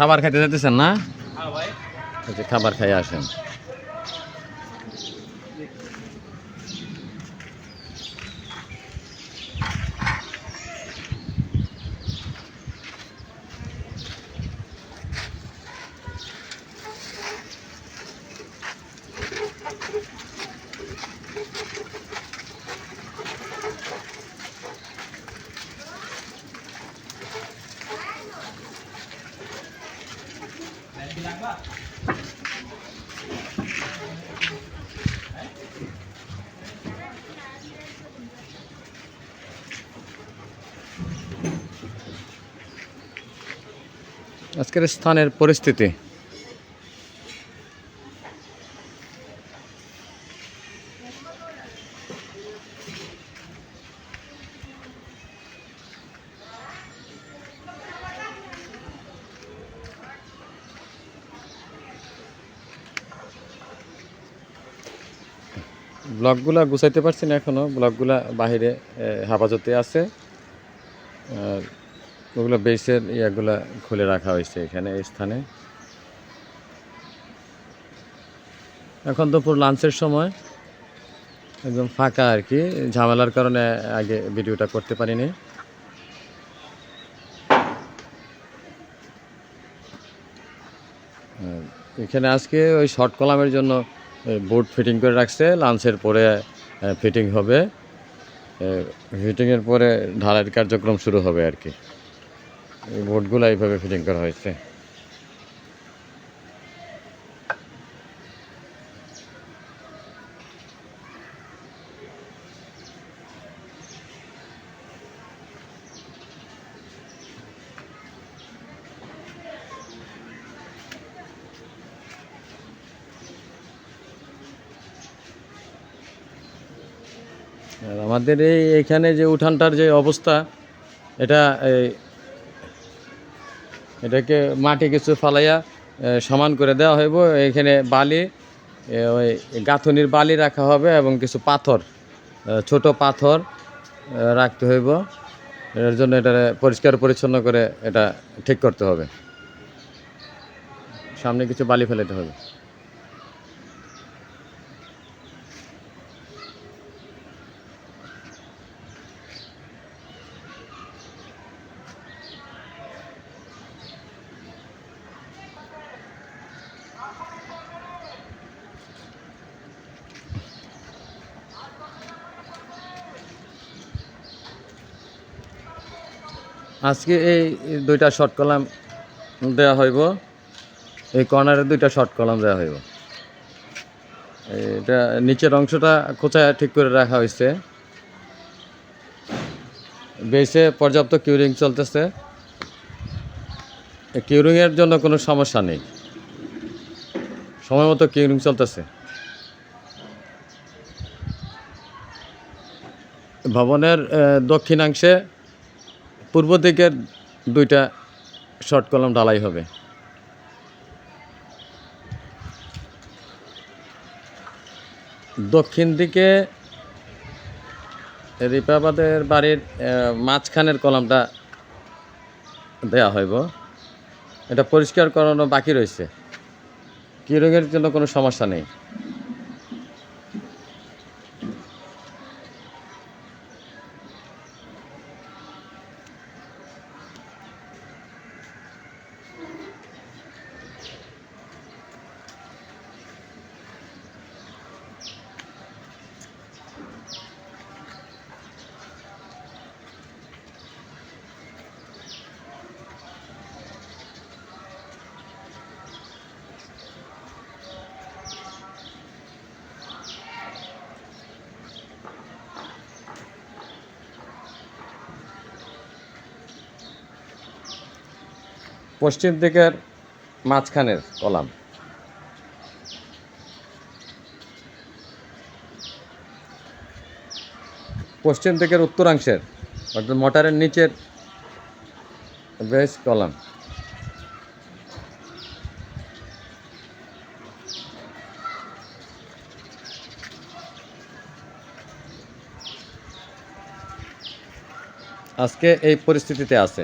খাবার খাইতে যেতেছেন না? এই যে খাবার খাই আসেন। আজকের স্থানের পরিস্থিতি। ব্লকগুলা গুছাইতে পারছি না এখনও ব্লকগুলা বাহিরে হেফাজতে আছে। আর ওগুলো বেসের ইয়াগুলা খুলে রাখা হয়েছে এখানে, এই স্থানে। এখন দুপুর লাঞ্চের সময়। একদম ফাঁকা আর কি। ঝামেলার কারণে আগে ভিডিওটা করতে পারিনি। এখানে আজকে ওই শর্ট কলামের জন্য বোর্ড ফিটিং করে রাখছে লাঞ্চের পরে ফিটিং হবে। ফিটিংয়ের পরে ঢালাইয়ের কার্যক্রম শুরু হবে আর কি। বোর্ডগুলো এইভাবে ফিটিং করা হয়েছে। আমাদের এই এখানে যে উঠানটার যে অবস্থা, এটা এটাকে মাটি কিছু ফালাইয়া সমান করে দেওয়া হইব। এখানে বালি ওই গাঁথনির বালি রাখা হবে এবং কিছু পাথর ছোট পাথর রাখতে হইব। এর জন্য এটা পরিষ্কার পরিচ্ছন্ন করে এটা ঠিক করতে হবে। সামনে কিছু বালি ফেলাতে হবে। আজকে এই দুইটা শর্ট কলাম দেওয়া হইব। এই কর্নারে দুইটা শর্ট কলাম দেওয়া হইব। এটা নিচের অংশটা খোঁচা ঠিক করে রাখা হয়েছে বেসে পর্যাপ্ত কিউরিং চলতেছে। কিউরিংয়ের জন্য কোনো সমস্যা নেই। সময় মতো কিউরিং চলতেছে। ভবনের দক্ষিণাংশে পূর্ব দিকের দুইটা শর্ট কলম ঢালাই হবে। দক্ষিণ দিকে রিপাবাদের বাড়ির মাঝখানের কলমটা দেয়া হইব। এটা পরিষ্কার করানো বাকি রয়েছে। কিরঙের জন্য কোনো সমস্যা নেই। পশ্চিম দিকের মাঝখানের কলাম। পশ্চিম দিকের উত্তরাংশের, অর্থাৎ মোটরের নিচের বেস কলাম। আজকে এই পরিস্থিতিতে আছে।